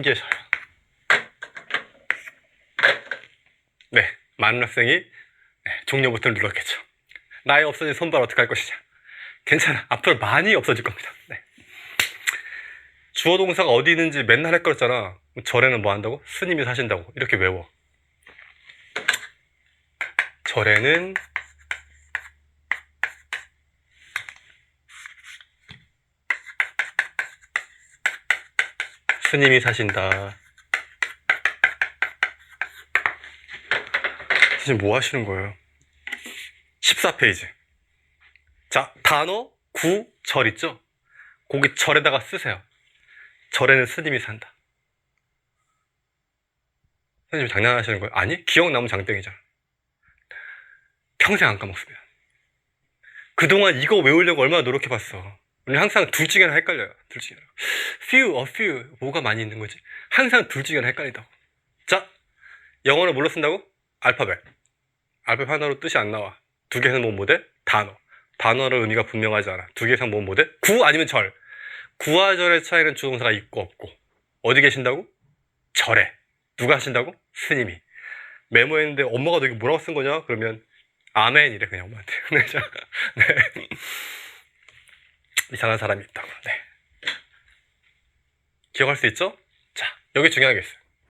계셔요. 네, 많은 학생이 네, 종료 버튼을 눌렀겠죠. 나이 없어진 손발 어떻게 할 것이냐. 괜찮아. 앞으로 많이 없어질 겁니다. 네. 주어 동사가 어디 있는지 맨날 헷갈렸잖아. 절에는 뭐 한다고? 스님이 사신다고. 이렇게 외워. 절에는 스님이 사신다. 지금 뭐 하시는 거예요? 14페이지. 자, 단어 구, 절 있죠? 거기 절에다가 쓰세요. 절에는 스님이 산다. 선생님 장난하시는 거예요? 아니, 기억 남은 장땡이잖아. 평생 안 까먹습니다. 그동안 이거 외우려고 얼마나 노력해봤어. 우리 항상 둘 중에 하나 헷갈려요. 둘 중에 하나. few, a few. 뭐가 많이 있는 거지? 항상 둘 중에 하나 헷갈린다고. 자, 영어를 뭘로 쓴다고? 알파벳. 알파벳 하나로 뜻이 안 나와. 두 개 이상 모은 모델? 단어. 단어를 의미가 분명하지 않아. 두 개 이상 모은 모델? 구 아니면 절. 구와 절의 차이는 주동사가 있고 없고. 어디 계신다고? 절에. 누가 하신다고? 스님이. 메모했는데 엄마가 너 이거 뭐라고 쓴 거냐? 그러면 아멘 이래 그냥 엄마한테. 네. 자, 네. 이상한 사람이 있다고. 네. 기억할 수 있죠? 자, 여기 중요한 게 있어요.